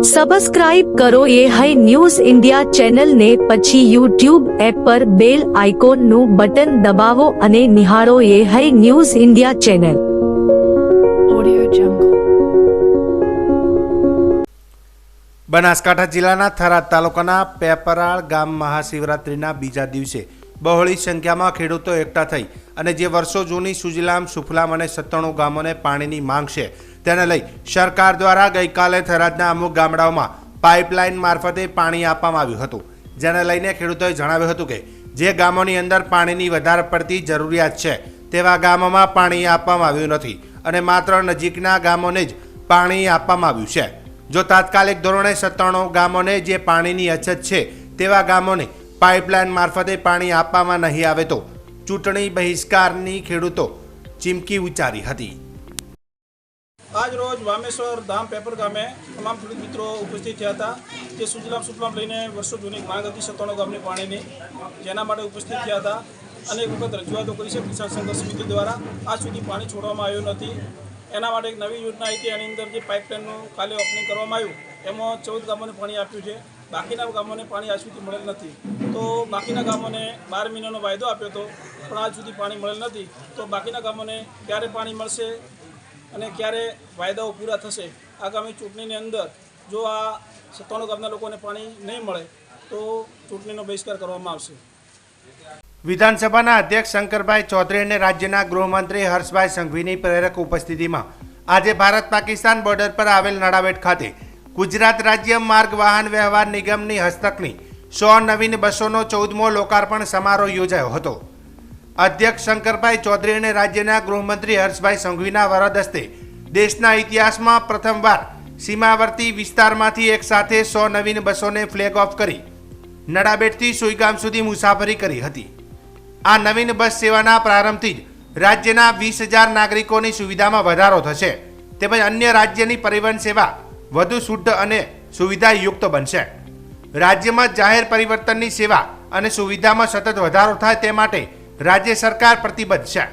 Subscribe કરો A high news India ચેનલને પછી યુટ્યુબ એપ પર બેલ આઇકોનનું બટન દબાવો અને નિહાળો A high news India channel Banaskantha જિલ્લાના થરાદ તાલુકાના પેપરાળ ગામ મહાશિવરાત્રિના બીજા દિવસે બહોળી સંખ્યામાં ખેડૂતો એકઠા થઈ અને જે વર્ષો જૂની સુજલામ સુફલામ અને સત્તાણું ગામોને પાણીની માંગ છે તેને લઈ સરકાર દ્વારા ગઈકાલે થરાદના અમુક ગામડાઓમાં પાઇપલાઇન મારફતે પાણી આપવામાં આવ્યું હતું. જેને લઈને ખેડૂતોએ જણાવ્યું હતું કે જે ગામોની અંદર પાણીની વધારે પડતી જરૂરિયાત છે, તેવા ગામોમાં પાણી આપવામાં આવ્યું નથી અને માત્ર નજીકના ગામોને જ પાણી આપવામાં આવ્યું છે. જો તાત્કાલિક ધોરણે સત્તાણું ગામોને જે પાણીની અછત છે, તેવા ગામોને પાઇપલાઇન મારફતે પાણી આપવામાં નહીં આવે તો ચૂંટણી બહિષ્કારની ખેડૂતો ચીમકી ઉચ્ચારી હતી. આજ રોજ વામેશ્વર ધામ પેપર ગામે તમામ ખેડૂત મિત્રો ઉપસ્થિત થયા હતા. જે સુજલામ સુફલામ લઈને વર્ષો જૂની માંગ હતી સત્તાણું ગામની પાણીની, જેના માટે ઉપસ્થિત થયા હતા. અનેક વખત રજૂઆતો કરી છે કિસાન સંઘર્ષ સમિતિ દ્વારા. આજ સુધી પાણી છોડવામાં આવ્યું નથી. એના માટે એક નવી યોજના હતી. એની અંદર જે પાઇપલાઇનનું કાલે ઓપનિંગ કરવામાં આવ્યું, એમાં ચૌદ ગામોને પાણી આપ્યું છે. બાકીના ગામોને પાણી આજ સુધી મળેલ નથી. તો બાકીના ગામોને બાર મહિનાનો વાયદો આપ્યો હતો, પણ આજ સુધી પાણી મળેલ નથી. તો બાકીના ગામોને ક્યારે પાણી મળશે? અને ક્યારે વાયદાઓ પૂરા થશે, આગામી ચૂંટણીની અંદર જો આ સત્તાણું ગામના લોકોને પાણી નહીં મળે, તો ચૂંટણીનો બહિષ્કાર કરવામાં આવશે. વિધાનસભાના અધ્યક્ષ શંકરભાઈ ચૌધરી અને રાજ્યના ગૃહમંત્રી હર્ષભાઈ સંઘવીની પ્રેરક ઉપસ્થિતિમાં આજે ભારત પાકિસ્તાન બોર્ડર પર આવેલ નડાબેટ ખાતે ગુજરાત રાજ્ય માર્ગ વાહન વ્યવહાર નિગમની હસ્તકની સો નવીન બસોનો ચૌદમો લોકાર્પણ સમારોહ યોજાયો હતો. અધ્યક્ષ શંકરભાઈ ચૌધરી અને રાજ્યના ગૃહમંત્રી હર્ષભાઈ સંઘવીના વરદ હસ્તે દેશના ઇતિહાસમાં પ્રથમવાર સીમાવર્તી વિસ્તારમાંથી એક સાથે સો નવીન બસોને ફ્લેગ ઓફ કરી નડાબેટથી સુઈગામ સુધી મુસાફરી કરી હતી. આ નવીન બસ સેવાના પ્રારંભથી જ રાજ્યના વીસ હજાર નાગરિકોની સુવિધામાં વધારો થશે. તેમજ અન્ય રાજ્યની પરિવહન સેવા વધુ શુદ્ધ અને સુવિધાયુક્ત બનશે. રાજ્યમાં જાહેર પરિવર્તનની સેવા અને સુવિધામાં સતત વધારો થાય તે માટે રાજ્ય સરકાર પ્રતિબદ્ધ છે.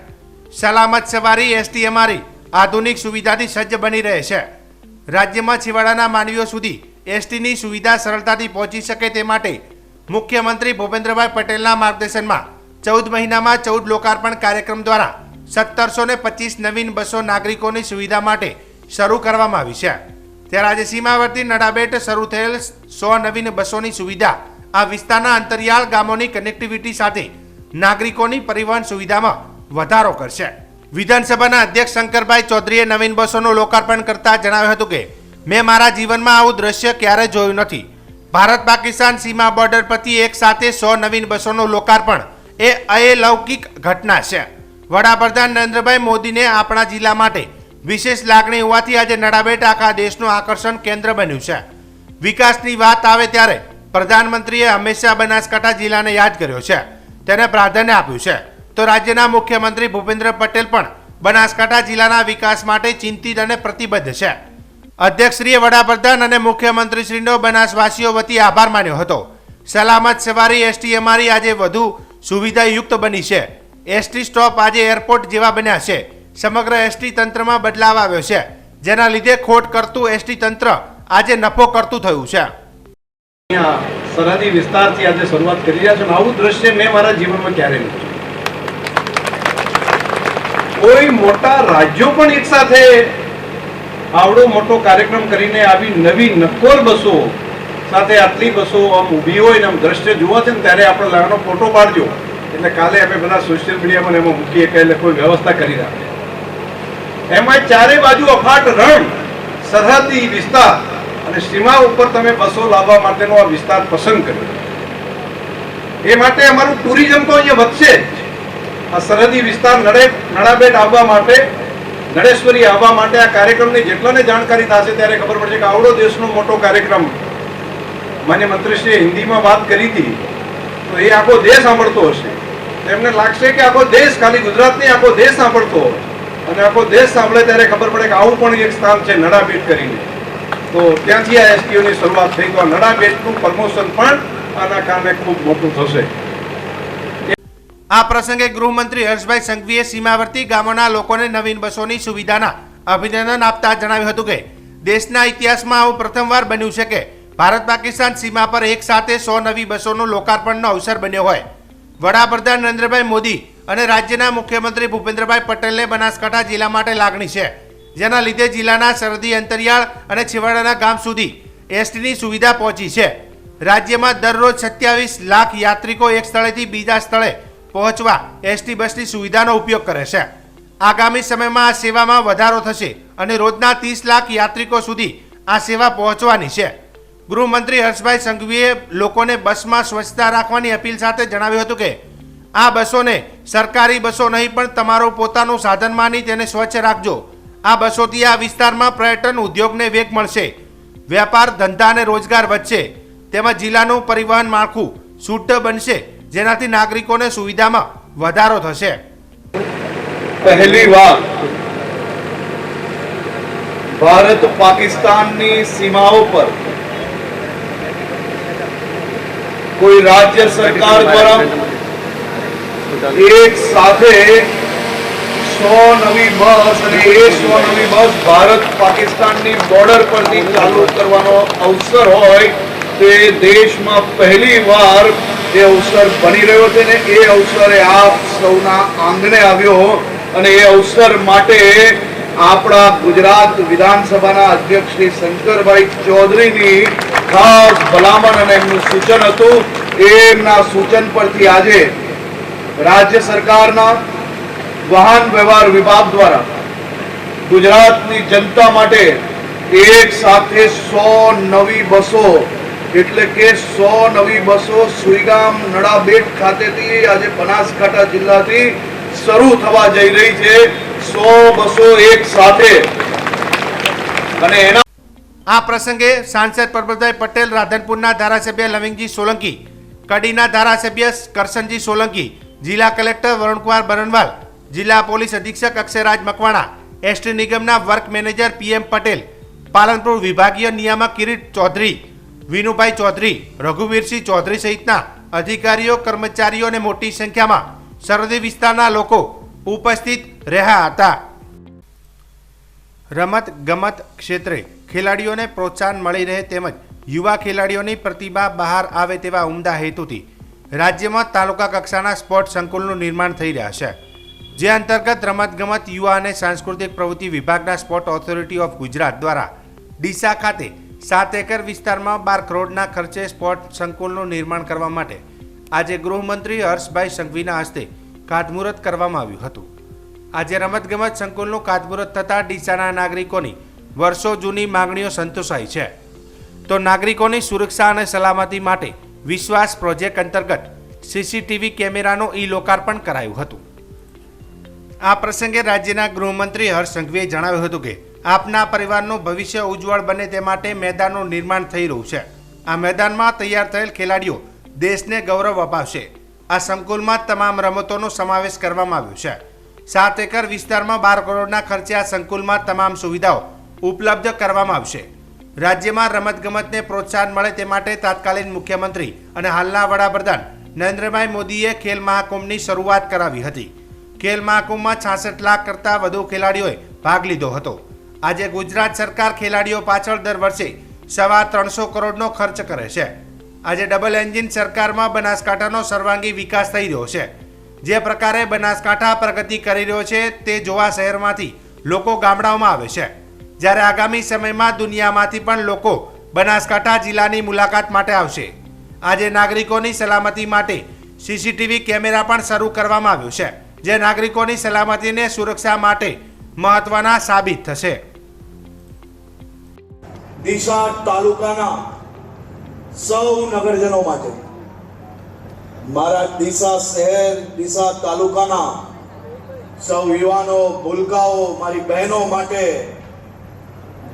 સલામત સવારી એસટી અમારી આધુનિક સુવિધાથી સજ્જ બની રહે છે. રાજ્યમાં છેવાડાના માનવીઓ સુધી એસટીની સુવિધા સરળતાથી પહોંચી શકે તે માટે મુખ્યમંત્રી ભૂપેન્દ્રભાઈ પટેલના માર્ગદર્શનમાં ચૌદ મહિનામાં ચૌદ લોકાર્પણ કાર્યક્રમ દ્વારા સત્તરસો ને પચીસ નવીન બસો નાગરિકોની સુવિધા માટે શરૂ કરવામાં આવી છે. ત્યારે આજે સીમાવર્તી નડાબેટ શરૂ થયેલ સો નવીન બસોની સુવિધા આ વિસ્તારના અંતરિયાળ ગામોની કનેક્ટિવિટી સાથે નાગરિકોની પરિવહન સુવિધામાં વધારો કરશે. વિધાનસભાના અધ્યક્ષ શંકરભાઈ ચૌધરીએ નવીન બસોનું લોકાર્પણ કરતા જણાવ્યું હતું કે, મેં મારા જીવનમાં આવું દ્રશ્ય ક્યારે જોયું નથી. ભારત પાકિસ્તાન સીમા બોર્ડર પરથી એક સાથે સો નવીન બસોનું લોકાર્પણ એ અલૌકિક ઘટના છે. વડાપ્રધાન નરેન્દ્રભાઈ મોદીને આપણા જિલ્લા માટે વિશેષ લાગણી હોવાથી આજે નડાબેટ આખા દેશનું આકર્ષણ કેન્દ્ર બન્યું છે. વિકાસની વાત આવે ત્યારે પ્રધાનમંત્રીએ હંમેશા બનાસકાંઠા જિલ્લાને યાદ કર્યો છે. તેને પ્રાધાન્ય આપ્યું છે. તો રાજ્યના મુખ્યમંત્રી ભૂપેન્દ્ર પટેલ પણ બનાસકાંઠા જિલ્લાના વિકાસ માટે ચિંતિત અને પ્રતિબદ્ધ છે. અધ્યક્ષશ્રીએ વડાપ્રધાન અને મુખ્યમંત્રીશ્રીનો બનાસવાસીઓ વતી આભાર માન્યો હતો. સલામત સવારી એસટી અમારી આજે વધુ સુવિધાયુક્ત બની છે. એસટી સ્ટોપ આજે એરપોર્ટ જેવા બન્યા છે. સમગ્ર એસટી તંત્રમાં બદલાવ આવ્યો છે. જેના લીધે ખોટ કરતું એસટી તંત્ર આજે નફો કરતું થયું છે. સરહદી વિસ્તારથી આજે શરૂઆત કરી રહ્યા છો આવું દ્રશ્ય મેં મારા જીવનમાં ક્યારે નહીં કોઈ મોટા રાજ્યો પણ એક સાથે આવડો મોટો કાર્યક્રમ કરીને આવી નવી નક્કોર બસો સાથે આટલી બસો આમ ઊભી હોય ને આમ દ્રશ્ય જુઓ છે ને ત્યારે આપણે લાગણો ફોટો પાડજો. એટલે કાલે અમે બધા સોશિયલ મીડિયામાં એમાં મૂકીએ કે એટલે કોઈ વ્યવસ્થા કરી રાખે. એમાં ચારે બાજુ અફાટ રણ સરહદી વિસ્તાર અને સીમા ઉપર તમે બસો લાવવા માટેનો આ વિસ્તાર પસંદ કર્યો. એ માટે અમારું ટુરિઝમ તો અહીંયા વધશે જ. આ સરહદી વિસ્તાર નડે નડાબેટ આવવા માટે નડેશ્વરી આવવા માટે આ કાર્યક્રમની જેટલાને જાણકારી થશે ત્યારે ખબર પડશે કે આવડો દેશનો મોટો કાર્યક્રમ. માન્ય મંત્રીશ્રીએ હિન્દીમાં વાત કરી હતી, તો એ આખો દેશ સાંભળતો હશે. એમને લાગશે કે આખો દેશ, ખાલી ગુજરાતની આખો દેશ સાંભળતો અને આખો દેશ સાંભળે ત્યારે ખબર પડે કે આવું પણ એક સ્થાન છે નડાબેટ કરીને. તો ત્યાંથી આ એસટીઓની શરૂઆત થઈ. તો નડા નડાબેટનું પ્રમોશન પણ આના કારણે ખૂબ મોટું થશે. આ પ્રસંગે ગૃહમંત્રી હર્ષભાઈ સંઘવીએ સીમાવર્તી ગામોના લોકોને નવીન બસોની સુવિધાના અભિનંદન આપતા જણાવ્યું હતું કે, દેશના ઇતિહાસમાં આવું પ્રથમવાર બન્યું છે કે, ભારત પાકિસ્તાન સીમા પર એક સાથે સો નવી બસોનું લોકાર્પણનો અવસર બન્યો હોય. વડાપ્રધાન નરેન્દ્રભાઈ મોદી અને રાજ્યના મુખ્યમંત્રી ભૂપેન્દ્રભાઈ પટેલને બનાસકાંઠા જિલ્લા માટે લાગણી છે. જેના લીધે જિલ્લાના સરહદી અંતરિયાળ અને છેવાડાના ગામ સુધી એસટીની સુવિધા પહોંચી છે. રાજ્યમાં દરરોજ સત્યાવીસ લાખ યાત્રિકો એક સ્થળેથી બીજા સ્થળે પહોંચવા એસટી બસની સુવિધાનો ઉપયોગ કરે છે. આગામી સમયમાં આ સેવામાં વધારો થશે અને રોજના ત્રીસ લાખ યાત્રિકો સુધી આ સેવા પહોંચવાની છે. ગૃહમંત્રી હર્ષભાઈ સંઘવીએ લોકોને બસમાં સ્વચ્છતા રાખવાની અપીલ સાથે જણાવ્યું હતું કે, આ બસોને સરકારી બસો નહીં, પણ તમારું પોતાનું સાધન માની તેને સ્વચ્છ રાખજો. આ બસોથી આ વિસ્તારમાં પર્યટન ઉદ્યોગને વેગ મળશે. વેપાર, ધંધા અને રોજગાર વધશે. તેમજ જિલ્લાનું પરિવહન માળખું શુદ્ધ બનશે, જેનાથી નાગરિકોને સુવિધામાં વધારો થશે. પહેલી વાર ભારત પાકિસ્તાનની સીમાઓ પર કોઈ રાજ્ય સરકાર દ્વારા એક સાથે સો નવી બસ અને એ સો નવી બસ ભારત પાકિસ્તાનની બોર્ડર પરથી ચાલુ કરવાનો અવસર હોય તે દેશમાં પહેલી વાર એ અવસર બની રહ્યો છે ને એ અવસરે આપ સૌના આંગણે આવ્યો અને એ અવસર માટે આપણા ગુજરાત વિધાનસભાના અધ્યક્ષ શ્રી શંકરભાઈ ચૌધરીની ખાસ ભલામણ અને એમનું સૂચન હતું. એમના સૂચન પરથી આજે રાજ્ય સરકારના વાહન વ્યવહાર વિભાગ દ્વારા ગુજરાતની જનતા માટે એક સાથે સો નવી બસો, એટલે કે સો નવી બસો સુઈગામ નડાબેટ ખાતેથી આજે બનાસકાંઠા જિલ્લાથી શરૂ થવા જઈ રહી છે. સો બસો એક સાથે. અને એના આ પ્રસંગે સાંસદ પરબતભાઈ પટેલ, રાધનપુરના ધારાસભ્ય લવિંગજી સોલંકી, કડીના ધારાસભ્ય કરશનજી સોલંકી, જિલ્લા કલેક્ટર વરુણકુમાર બરનવાલ જિલ્લા પોલીસ અધિક્ષક અક્ષયરાજ મકવાણા, એસટી નિગમના work manager PM Patel, Palanpur વિભાગીય નિયામક કિરીટ ચૌધરી, વિનુભાઈ ચૌધરી, રઘુવીરસિંહ ચૌધરી સહિતના અધિકારીઓ, કર્મચારીઓ અને મોટી સંખ્યામાં સરહદી વિસ્તારના લોકો ઉપસ્થિત રહ્યા હતા. રમત ગમત ક્ષેત્રે ખેલાડીઓને પ્રોત્સાહન મળી રહે તેમજ યુવા ખેલાડીઓની પ્રતિભા બહાર આવે તેવા ઉમદા હેતુથી રાજ્યમાં તાલુકા કક્ષાના સ્પોર્ટ સંકુલનું નિર્માણ થઈ રહ્યા છે. જે અંતર્ગત રમતગમત, યુવા અને સાંસ્કૃતિક પ્રવૃત્તિ વિભાગના સ્પોર્ટ ઓથોરિટી ઓફ ગુજરાત દ્વારા ડીસા ખાતે સાત એકર વિસ્તારમાં બાર કરોડના ખર્ચે સ્પોર્ટ સંકુલનું નિર્માણ કરવા માટે આજે ગૃહમંત્રી હર્ષભાઈ સંઘવીના હસ્તે ખાતમુહૂર્ત કરવામાં આવ્યું હતું. આજે રમતગમત સંકુલનું ખાતમુહૂર્ત થતાં ડીસાના નાગરિકોની વર્ષો જૂની માગણીઓ સંતોષાઈ છે. તો નાગરિકોની સુરક્ષા અને સલામતી માટે વિશ્વાસ પ્રોજેક્ટ અંતર્ગત સીસીટીવી કેમેરાનું ઈ લોકાર્પણ કરાયું હતું. આ પ્રસંગે રાજ્યના ગૃહમંત્રી હર્ષ સંઘવીએ જણાવ્યું હતું કે આપના પરિવારનું ભવિષ્ય ઉજ્જવળ બને તે માટે મેદાનનું નિર્માણ થઈ રહ્યું છે. આ મેદાનમાં તૈયાર થયેલ ખેલાડીઓ દેશને ગૌરવ અપાવશે. આ સંકુલમાં તમામ રમતોનો સમાવેશ કરવામાં આવ્યો છે. સાત એકર વિસ્તારમાં બાર કરોડના ખર્ચે આ સંકુલમાં તમામ સુવિધાઓ ઉપલબ્ધ કરવામાં આવશે. રાજ્યમાં રમતગમતને પ્રોત્સાહન મળે તે માટે તાત્કાલિન મુખ્યમંત્રી અને હાલના વડાપ્રધાન નરેન્દ્રભાઈ મોદીએ ખેલ મહાકુંભની શરૂઆત કરાવી હતી. ખેલ મહાકુંભમાં છાસઠ લાખ કરતાં વધુ ખેલાડીઓએ ભાગ લીધો હતો. આજે ગુજરાત સરકાર ખેલાડીઓ પાછળ દર વર્ષે સવા ત્રણસો કરોડનો ખર્ચ કરે છે. આજે ડબલ એન્જિન સરકારમાં બનાસકાંઠાનો સર્વાંગી વિકાસ થઈ રહ્યો છે. જે પ્રકારે બનાસકાંઠા પ્રગતિ કરી રહ્યો છે તે જોવા શહેરમાંથી લોકો ગામડાઓમાં આવે છે. જ્યારે આગામી સમયમાં દુનિયામાંથી પણ લોકો બનાસકાંઠા જિલ્લાની મુલાકાત માટે આવશે. આજે નાગરિકોની સલામતી માટે સીસીટીવી કેમેરા પણ શરૂ કરવામાં આવ્યો છે. જે નાગરિકોની સલામતીને સુરક્ષા માટે મહત્વના સાબિત થશે. ડીસા તાલુકાના સૌ નગરજનો માટે મારા ડીસા શહેર, ડીસા તાલુકાના સૌ યુવાનો, ભૂલકાઓ, મારી બહેનો માટે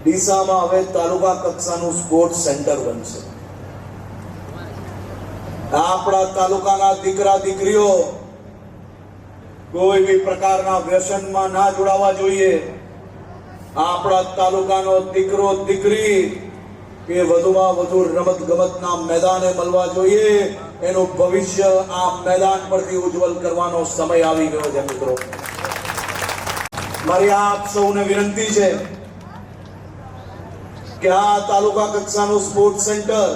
ડીસામાં હવે તાલુકા કક્ષાનું સ્પોર્ટ્સ સેન્ટર બનશે. આપણા તાલુકાના દીકરા દીકરીઓ કોઈ બી પ્રકારના વ્યસનમાં ના જોડાવા જોઈએ. આપણા તાલુકાનો દીકરો, દીકરી કે વધુમાં વધુ રમત ગમતના મેદાને મળવા જોઈએ. એનું ભવિષ્ય આ મેદાન પરથી ઉજ્જવલ કરવાનો સમય આવી ગયો છે, મિત્રો. મારી આપ સૌને વિનંતી છે કે આ તાલુકા કક્ષાનું સ્પોર્ટ સેન્ટર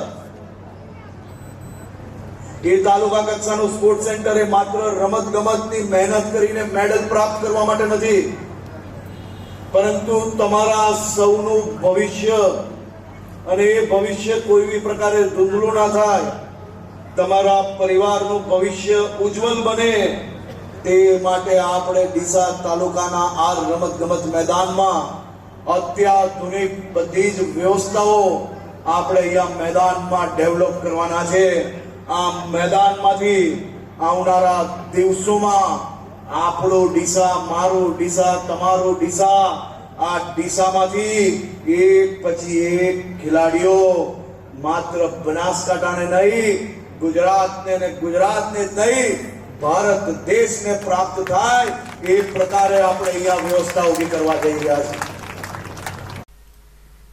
એ તાલુકા કક્ષાનું સ્પોર્ટ સેન્ટર એ માત્ર રમત ગમતની મહેનત કરીને મેડલ પ્રાપ્ત કરવા માટે નથી, પરંતુ તમારા સૌનું ભવિષ્ય અને એ ભવિષ્ય કોઈ બી પ્રકારે ધૂંધળું ના થાય, તમારા પરિવારનું ભવિષ્ય ઉજ્જવલ બને, તે માટે આપણે ડીસા તાલુકાના આ રમત ગમત મેદાનમાં અત્યાધુનિક બધી જ વ્યવસ્થાઓ આપણે અહીંયા મેદાનમાં ડેવલપ કરવાના છે. આ મેદાનમાંથી આવનારા દિવસોમાં આપણો ડીસા, મારો ડીસા, તમારો ડીસા, આ ડીસામાંથી એક પછી એક ખેલાડીઓ માત્ર બનાસકાંઠાને નહીં, ગુજરાતને ને ગુજરાતને જ નહીં, ભારત દેશને પ્રાપ્ત થાય એ પ્રકારે આપણે અહીંયા વ્યવસ્થા ઊભી કરવા જઈ રહ્યા છીએ.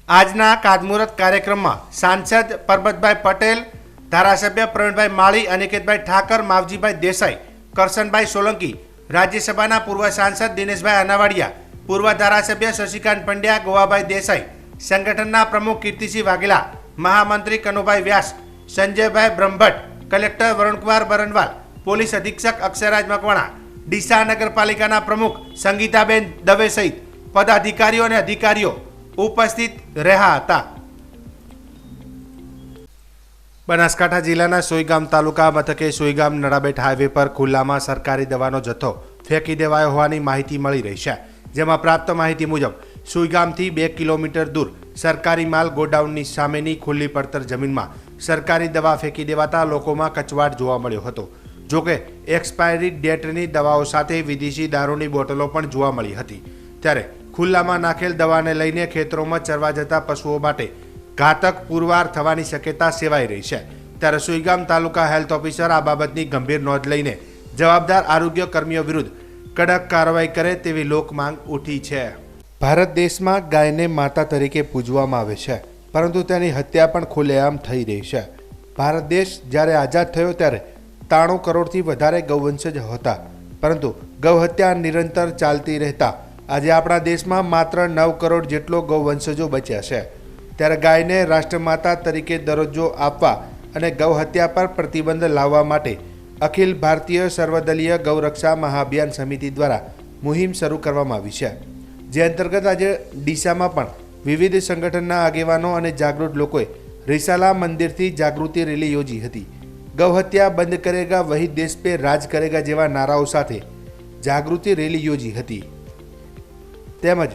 આજના કાદમુહૂર્ત કાર્યક્રમમાં સાંસદ પરબતભાઈ પટેલ ધારાસભ્ય પ્રવીણભાઈ માળી, અનિકેતભાઈ ઠાકર, માવજીભાઈ દેસાઈ, કરશનભાઈ સોલંકી, રાજ્યસભાના પૂર્વ સાંસદ દિનેશભાઈ અનાવાડિયા, પૂર્વ ધારાસભ્ય શશિકાંત પંડ્યા, ગોવાભાઈ દેસાઈ, સંગઠનના પ્રમુખ કીર્તિસિંહ વાઘેલા, મહામંત્રી કનુભાઈ વ્યાસ, સંજયભાઈ બ્રહ્મભટ્ટ, કલેક્ટર વરુણકુમાર બરનવાલ, પોલીસ અધિક્ષક અક્ષરાજ મકવાણા, ડીસા નગરપાલિકાના પ્રમુખ સંગીતાબેન દવે સહિત પદાધિકારીઓ અને અધિકારીઓ ઉપસ્થિત રહ્યા હતા. બનાસકાંઠા જિલ્લાના સોઈગામ તાલુકા મથકે સોઈગામ નડાબેટ હાઈવે પર ખુલ્લામાં સરકારી દવાનો જથ્થો ફેંકી દેવાયો હોવાની માહિતી મળી રહી છે, જેમાં પ્રાપ્ત માહિતી મુજબ સુઈગામથી બે કિલોમીટર દૂર સરકારી માલ ગોડાઉનની સામેની ખુલ્લી પડતર જમીનમાં સરકારી દવા ફેંકી દેવાતા લોકોમાં કચવાટ જોવા મળ્યો હતો. જોકે એક્સપાયરી ડેટની દવાઓ સાથે વિદેશી દારૂની બોટલો પણ જોવા મળી હતી. ત્યારે ખુલ્લામાં નાખેલ દવાને લઈને ખેતરોમાં ચરવા જતા પશુઓ માટે ઘાતક પુરવાર થવાની શક્યતા સેવાઈ રહી છે. ત્યારે સુઈગામ તાલુકા હેલ્થ ઓફિસર આ બાબતની ગંભીર નોંધ લઈને જવાબદાર આરોગ્ય કર્મીઓ વિરુદ્ધ કડક કાર્યવાહી કરે તેવી લોકમાંગ ઉઠી છે. ભારત દેશમાં ગાયને માતા તરીકે પૂજવામાં આવે છે, પરંતુ તેની હત્યા પણ ખુલ્લેઆમ થઈ રહી છે. ભારત દેશ જ્યારે આઝાદ થયો ત્યારે ત્રાણું કરોડથી વધારે ગૌવંશજ હતા, પરંતુ ગૌહત્યા નિરંતર ચાલતી રહેતા આજે આપણા દેશમાં માત્ર નવ કરોડ જેટલો ગૌવંશજો બચ્યા છે. ત્યારે ગાયને રાષ્ટ્રમાતા તરીકે દરજ્જો આપવા અને ગૌહત્યા પર પ્રતિબંધ લાવવા માટે અખિલ ભારતીય સર્વદલીય ગૌરક્ષા મહાઅભિયાન સમિતિ દ્વારા મુહિમ શરૂ કરવામાં આવી છે. જે અંતર્ગત આજે ડીસામાં પણ વિવિધ સંગઠનના આગેવાનો અને જાગૃત લોકોએ રિસાલા મંદિરથી જાગૃતિ રેલી યોજી હતી. ગૌહત્યા બંધ કરેગા, વહી દેશ પે રાજ કરેગા જેવા નારાઓ સાથે જાગૃતિ રેલી યોજી હતી. તેમજ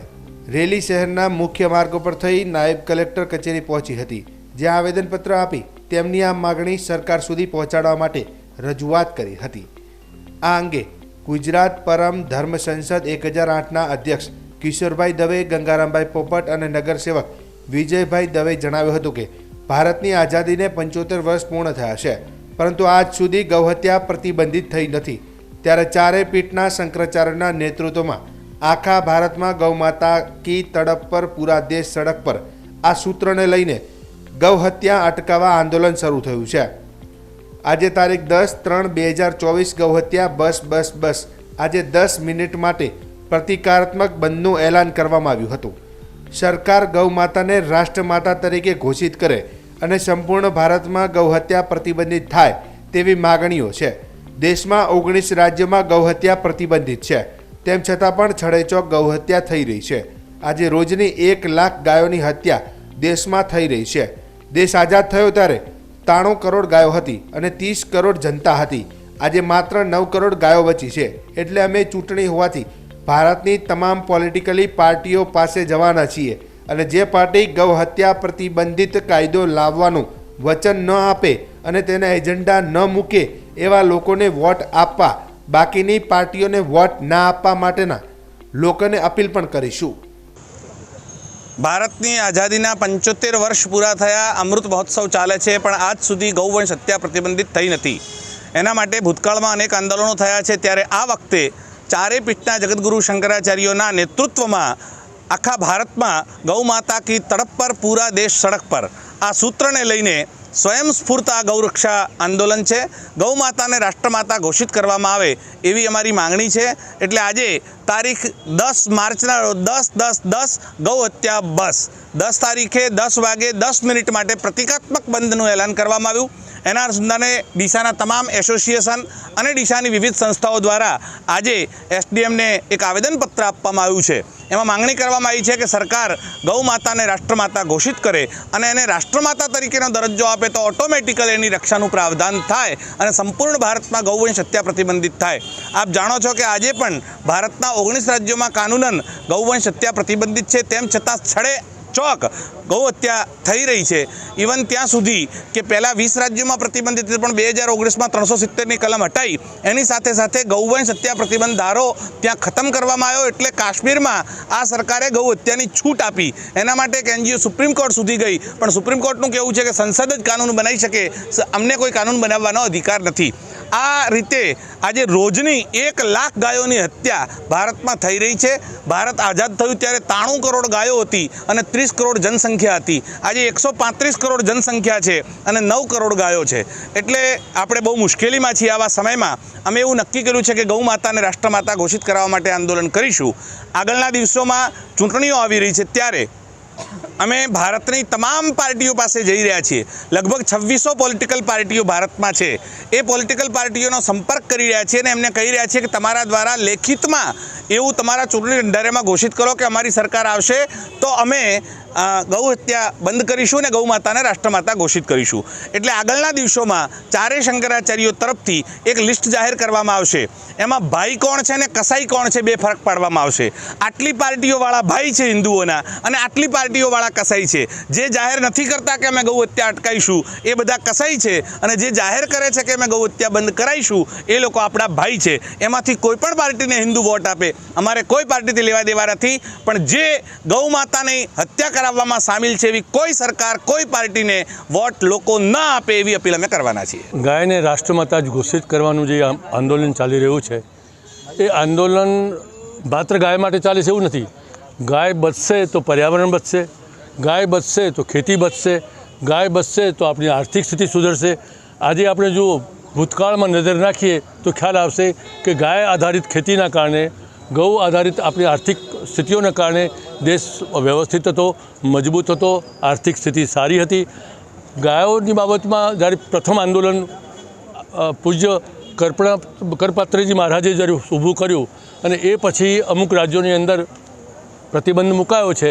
રેલી શહેરના મુખ્ય માર્ગો પર થઈ નાયબ કલેક્ટર કચેરી પહોંચી હતી. જ્યાં આવેદનપત્ર આપી તેમની આ માગણી સરકાર સુધી પહોંચાડવા માટે રજૂઆત કરી હતી. આ અંગે ગુજરાત પરમ ધર્મ સંસદ એક હજાર આઠના અધ્યક્ષ કિશોરભાઈ દવે, ગંગારામભાઈ પોપટ અને નગરસેવક વિજયભાઈ દવે જણાવ્યું હતું કે, ભારતની આઝાદીને પંચોતેર વર્ષ પૂર્ણ થયા છે, પરંતુ આજ સુધી ગૌહત્યા પ્રતિબંધિત થઈ નથી. ત્યારે ચારે પીઠના શંકરાચાર્યના નેતૃત્વમાં આખા ભારતમાં ગૌમાતા કી તડપ પર, પૂરા દેશ સડક પર. આ સૂત્રને લઈને ગૌહત્યા અટકાવવા આંદોલન શરૂ થયું છે. આજે તારીખ દસ ત્રણ બે હજાર ચોવીસ ગૌહત્યા બસ બસ બસ. આજે દસ મિનિટ માટે પ્રતિકારાત્મક બંધનું એલાન કરવામાં આવ્યું હતું. સરકાર ગૌમાતાને રાષ્ટ્રમાતા તરીકે ઘોષિત કરે અને સંપૂર્ણ ભારતમાં ગૌહત્યા પ્રતિબંધિત થાય તેવી માગણીઓ છે. દેશમાં ઓગણીસ રાજ્યોમાં ગૌહત્યા પ્રતિબંધિત છે. તેમ છતાં પણ છડેચોક ગૌહત્યા થઈ રહી છે. આજે રોજની એક લાખ ગાયોની હત્યા દેશમાં થઈ રહી છે. દેશ આઝાદ થયો ત્યારે ત્રાણું કરોડ ગાયો હતી અને ત્રીસ કરોડ જનતા હતી. આજે માત્ર નવ કરોડ ગાયો બચી છે. એટલે અમે ચૂંટણી હોવાથી ભારતની તમામ પોલિટિકલી પાર્ટીઓ પાસે જવાના છીએ અને જે પાર્ટી ગૌ હત્યા પ્રતિબંધિત કાયદો લાવવાનું વચન ન આપે અને તેના એજન્ડા ન મૂકે એવા લોકોને વોટ આપવા બાકીની પાર્ટીઓને વોટ ના આપવા માટેના લોકોને અપીલ પણ કરીશું. ભારતની આઝાદીના પંચોતેર વર્ષ પૂરા થયા, અમૃત મહોત્સવ ચાલે છે, પણ આજ સુધી ગૌવંશ હત્યા પ્રતિબંધિત થઈ નથી. એના માટે ભૂતકાળમાં અનેક આંદોલનો થયા છે, ત્યારે આ વખતે ચારે પીઠના જગદગુરુ શંકરાચાર્યોના નેતૃત્વમાં આખા ભારતમાં ગૌ માતા કી તડપ પર, પૂરા દેશ સડક પર. આ સૂત્રને લઈને સ્વયં સ્ફૂર્ત આ ગૌરક્ષા આંદોલન છે. ગૌ માતાને રાષ્ટ્રમાતા ઘોષિત કરવામાં આવે એવી અમારી માંગણી છે. એટલે આજે તારીખ દસ માર્ચના રોજ દસ દસ દસ ગૌ હત્યા બસ. દસ તારીખે દસ વાગે દસ મિનિટ માટે પ્રતિકાત્મક બંધનું એલાન કરવામાં આવ્યું. એના અનુસંધાને ડીસાના તમામ એસોસિએશન અને ડીસાની વિવિધ સંસ્થાઓ દ્વારા આજે એસડીએમને એક આવેદનપત્ર આપવામાં આવ્યું છે. એમાં માંગણી કરવામાં આવી છે કે સરકાર ગૌ માતાને રાષ્ટ્રમાતા ઘોષિત કરે અને એને રાષ્ટ્રમાતા તરીકેનો દરજ્જો આપે તો ઓટોમેટિકલ એની રક્ષાનું પ્રાવધાન થાય અને સંપૂર્ણ ભારતમાં ગૌવંશ હત્યા પ્રતિબંધિત થાય. આપ જાણો છો કે આજે પણ ભારતના ઓગણીસ રાજ્યોમાં કાનૂનન ગૌવંશ હત્યા પ્રતિબંધિત છે, તેમ છતાં સ્થળે ચોક ગૌ હત્યા થઈ રહી છે. ઇવન ત્યાં સુધી કે પહેલાં વીસ રાજ્યોમાં પ્રતિબંધિત પણ બે હજાર ઓગણીસમાં ત્રણસો સિત્તેરની કલમ હટાઈ. એની સાથે સાથે ગૌવંશ હત્યા પ્રતિબંધ ધારો ત્યાં ખતમ કરવામાં આવ્યો એટલે કાશ્મીરમાં આ સરકારે ગૌ હત્યાની છૂટ આપી. એના માટે એક એનજીઓ સુપ્રીમ કોર્ટ સુધી ગઈ. પણ સુપ્રીમ કોર્ટનું કહેવું છે કે સંસદ જ કાનૂન બનાવી શકે. અમને કોઈ કાનૂન બનાવવાનો અધિકાર નથી. આ રીતે આજે રોજની એક લાખ ગાયોની હત્યા ભારતમાં થઈ રહી છે. ભારત આઝાદ થયું ત્યારે ત્રાણું કરોડ ગાયો હતી અને ત્રીસ કરોડ જનસંખ્યા હતી. આજે એકસો પાંત્રીસ કરોડ જનસંખ્યા છે અને નવ કરોડ ગાયો છે. એટલે આપણે બહુ મુશ્કેલીમાં છીએ આવા સમયમાં. અમે એવું નક્કી કર્યું છે કે ગૌ માતાને રાષ્ટ્રમાતા ઘોષિત કરવા માટે આંદોલન કરીશું. આગળના દિવસોમાં ચૂંટણીઓ આવી રહી છે ત્યારે અમે ભારતની તમામ પાર્ટીઓ પાસે જઈ રહ્યા છીએ. લગભગ છવ્વીસો પોલિટિકલ પાર્ટીઓ ભારતમાં છે. એ પોલિટિકલ પાર્ટીઓનો સંપર્ક કરી રહ્યા છીએ અને એમને કહી રહ્યા છીએ કે તમારા દ્વારા લેખિતમાં એવું તમારા ચૂંટણી ઢંઢારામાં ઘોષિત કરો કે અમારી સરકાર આવશે. તો અમે ગૌ હત્યા બંધ કરીશું અને ગૌ માતાને રાષ્ટ્રમાતા ઘોષિત કરીશું. એટલે આગળના દિવસોમાં ચારેય શંકરાચાર્યો તરફથી એક લિસ્ટ જાહેર કરવામાં આવશે. એમાં ભાઈ કોણ છે અને કસાઈ કોણ છે બે ફરક પાડવામાં આવશે. આટલી પાર્ટીઓવાળા ભાઈ છે હિન્દુઓના અને આટલી પાર્ટીઓવાળા કસાઈ છે. જે જાહેર નથી કરતા કે અમે ગૌ હત્યા અટકાઈશું, એ બધા કસાઈ છે અને જે જાહેર કરે છે કે અમે ગૌ હત્યા બંધ કરાવીશું એ લોકો આપણા ભાઈ છે. એમાંથી કોઈ પણ પાર્ટીને હિન્દુ વોટ આપે. અમારે કોઈ પાર્ટીથી લેવા દેવા નથી. પણ જે ગૌ માતાની હત્યા કરાવવામાં સામેલ છે એવી કોઈ સરકાર, કોઈ પાર્ટીને વોટ લોકો ન આપે એવી અપીલ અમે કરવાના છીએ. ગાયને રાષ્ટ્રમાતા જ ઘોષિત કરવાનું જે આંદોલન ચાલી રહ્યું છે, એ આંદોલન માત્ર ગાય માટે ચાલે છે એવું નથી. ગાય બચશે તો પર્યાવરણ બચશે, ગાય બચશે તો ખેતી બચશે, ગાય બચશે તો આપણી આર્થિક સ્થિતિ સુધરશે. આજે આપણે જો ભૂતકાળમાં નજર નાખીએ તો ખ્યાલ આવશે કે ગાય આધારિત ખેતીના કારણે, ગૌ આધારિત આપણી આર્થિક સ્થિતિઓના કારણે દેશ વ્યવસ્થિત હતો, મજબૂત હતો, આર્થિક સ્થિતિ સારી હતી. ગાયોની બાબતમાં જ્યારે પ્રથમ આંદોલન પૂજ્ય કરપણા કરપાત્રજી મહારાજે જ્યારે ઊભું કર્યું અને એ પછી અમુક રાજ્યોની અંદર પ્રતિબંધ મુકાયો છે,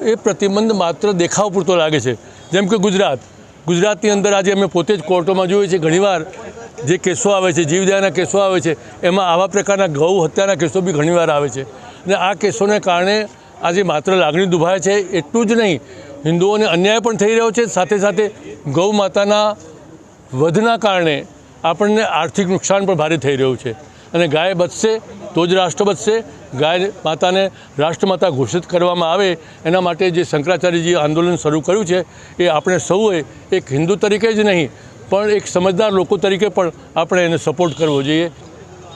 એ પ્રતિબંધ માત્ર દેખાવ પૂરતો લાગે છે. જેમ કે ગુજરાત. ગુજરાતની અંદર આજે અમે પોતે જ કોર્ટોમાં જોઈએ છીએ, ઘણીવાર જે કેસો આવે છે, જીવદયાના કેસો આવે છે, એમાં આવા પ્રકારના ગૌ હત્યાના કેસો બી ઘણીવાર આવે છે. અને આ કેસોને કારણે આજે માત્ર લાગણી દુભાય છે, એટલું જ નહીં, હિન્દુઓને અન્યાય પણ થઈ રહ્યો છે. સાથે સાથે ગૌ માતાના વધના કારણે આપણને આર્થિક નુકસાન પણ ભારે થઈ રહ્યું છે. અને ગાય બચશે તો જ રાષ્ટ્ર બચશે. ગાય માતાને રાષ્ટ્રમાતા ઘોષિત કરવામાં આવે, એના માટે જે શંકરાચાર્યજીએ આંદોલન શરૂ કર્યું છે, એ આપણે સૌએ એક હિન્દુ તરીકે જ નહીં, પણ એક સમજદાર લોકો તરીકે પણ આપણે એને સપોર્ટ કરવો જોઈએ.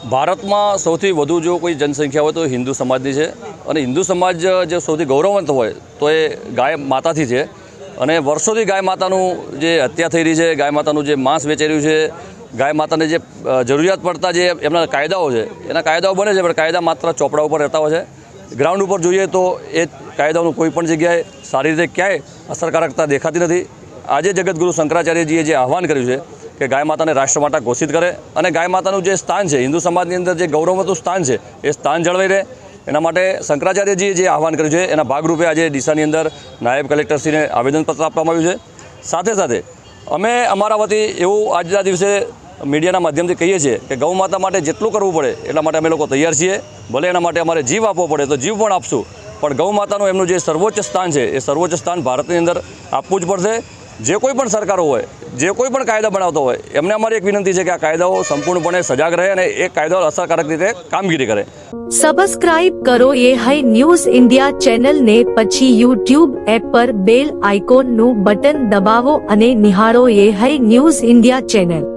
ભારતમાં સૌથી વધુ જો કોઈ જનસંખ્યા હોય તો હિન્દુ સમાજની છે. અને હિન્દુ સમાજ જે સૌથી ગૌરવવંત હોય તો એ ગાય માતાથી છે. અને વર્ષોથી ગાય માતાનું જે હત્યા થઈ રહી છે, ગાય માતાનું જે માંસ વેચાઈ રહ્યું છે, ગાય માતાને જે જરૂરિયાત પડતા જે એમના કાયદાઓ છે, એના કાયદાઓ બને છે, પણ કાયદા માત્ર ચોપડા ઉપર રહેતા હોય છે. ગ્રાઉન્ડ ઉપર જોઈએ તો એ કાયદાઓનું કોઈ પણ જગ્યાએ સારી રીતે ક્યાંય અસરકારકતા દેખાતી નથી. આજે જગતગુરુ શંકરાચાર્યજીએ જે આહવાન કર્યું છે કે ગાય માતાને રાષ્ટ્રમાતા ઘોષિત કરે અને ગાય માતાનું જે સ્થાન છે, હિન્દુ સમાજની અંદર જે ગૌરવવંતું સ્થાન છે, એ સ્થાન જળવાઈ રહે. એના માટે શંકરાચાર્યજીએ જે આહવાન કર્યું છે, એના ભાગરૂપે આજે ડીસાની અંદર નાયબ કલેક્ટરશ્રીને આવેદનપત્ર આપવામાં આવ્યું છે. સાથે સાથે, અમે અમારા વતી એવું આજના દિવસે મીડિયાના માધ્યમથી કહીએ છીએ કે ગૌ માતા માટે જેટલું કરવું પડે, એટલા માટે અમે લોકો તૈયાર છીએ. ભલે એના માટે અમારે જીવ આપવો પડે તો જીવ પણ આપશું, પણ ગૌ માતાનું એમનું જે સર્વોચ્ચ સ્થાન છે, એ સર્વોચ્ચ સ્થાન ભારતની અંદર આપવું જ પડશે. જે કોઈ પણ સરકારો હોય, જે કોઈ પણ કાયદા બનાવતો હોય, એમને અમારી એક વિનંતી છે કે આ કાયદાઓ સંપૂર્ણપણે સજાગ રહે અને એ કાયદાઓ અસરકારક રીતે કામગીરી કરે. સબસ્ક્રાઇબ કરો A high news India channel ને પછી યુટ્યુબ એપ પર બેલ આઇકોનનું બટન દબાવો અને નિહાળો A high news India channel.